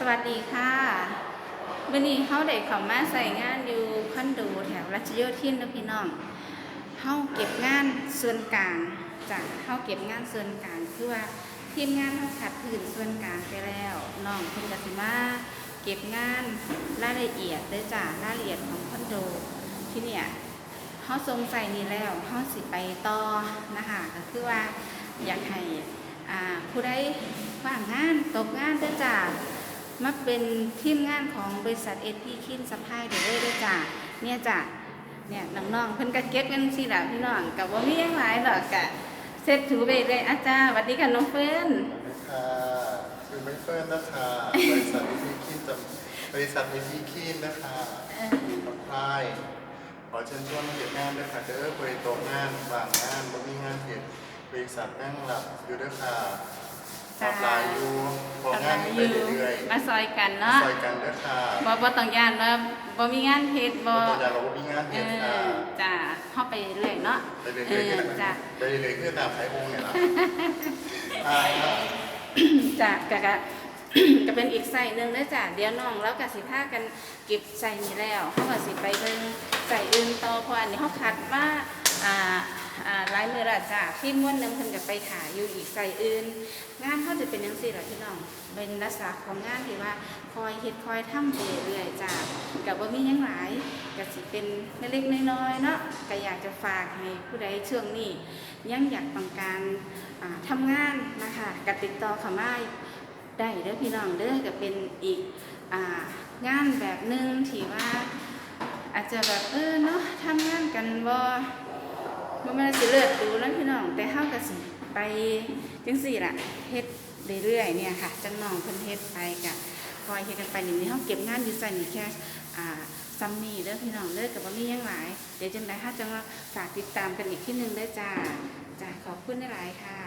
สวัสดีค่ะวันนี้เขาได้เข้ามาใส่งานอยู่คอนโดแถวรัชโยธินนะพี่น้องเขาเก็บงานส่วนกลางจ้ะเขาเก็บงานส่วนกลางคือว่าทีมงานเขาขัดพื้นส่วนกลางไปแล้วน้องเพิ่นก็สิมาเก็บงานรายละเอียดเด้จ้ะรายละเอียดของคอนโดที่เนี่ยเขาทรงใส่นี่แล้วเขาสิไปต่อนะคะก็คือว่าอยากให้ผู้ใดว่างงานตกงานเด้อจ้า มาเป็นทีมงานของบริษัทเอพีคินสปายเด้อเด้อจ้าเนี่ยจ้าเนี่ยน้องๆเพิ่นก็เก็บกันสิล่ะพี่น้องกับว่ามีหยังหลายดอกกะเสร็จถูไปเลยอาจารย์สวัสดีค่ะน้องเฟิร์นค่ะคือไม่เฟิร์นนะคะบริษัทวิธีคีนจำบริษัทวิธีคีนนะคะเออขอบพายขอเชิญชวนมาเก็บงานด้วยค่ะเด้อบริโตะงานบางงานบ่มีงานเห็ดบริษัทนั่งหลับอยู่ด้วยค่ะ ขับลายอยู่พองานไปเรื่อยมาซอยกันๆเนาะซอยกันด้วยค่ะบ่บ่ต้องย่านว่าบ่มีงานเฮ็ดบ่ตัวอย่างเราบ่มีงานเอเห็ดค่ะอจ้าเข้าไปเรื่อยเนาะไปเรื่เออยๆอขึ้นจ้าไปเรื่อยๆขึ้นตามไทยองค์เนี่ยล่ะอ่าจ้ะกะกะก็เป็นอีกใส่หนึ่งเด้อจ้ะเดี๋ยวน้องแล้วกสิพากันเก็บใส่นี้แล้วเขาก็สิไปเบิ่งใส่อื่นต่อเพราะอันนี้เขาคัดว่าอ่าอ่ายมือละจ้ะที่ม้วนนึงเพิ่นก็ไปถ่ายอยู่อีกใส่อื่น งานเขาจะเป็นจังซี่ล่ะพี่น้องเป็นลักษณะของงานที่ว่าคอยเฮ็ดคอยทำไปเรื่อยๆจ้ะกับว่ามียังหลายก็สิเป็นเล็กๆน้อยๆเนาะก็อยากจะฝากให้ผู้ใดช่วงนี้ยังอยากต้องการอ่าทำงานนะคะก็ติดต่อเขามาได้เด้อพี่น้องเด้อก็เป็นอีกองานแบบหนึ่งที่ว่า อาจจะแบบเออเนาะทำงานกันบ่ บ่แม่นสิเลิศดูแล้วพี่น้องแต่เฮาก็สิไปจังซี่ล่ะเฮ็ดเรื่อยๆเนี่ยค่ะจังน้องเพิ่นเฮ็ดไปก็คอยเฮ็ดกันไปนี่เฮาเก็บงานอยู่ใส่นี่แค่อ่าซัมมี่เด้อพี่น้องเด้อกับ่มีหยังหลาย เดี๋ยวจังได๋ถ้าจะมาฝากติดตามกันอีกที่หนึงเด้อจ้าจ้าขอบคุณหลายค่ะ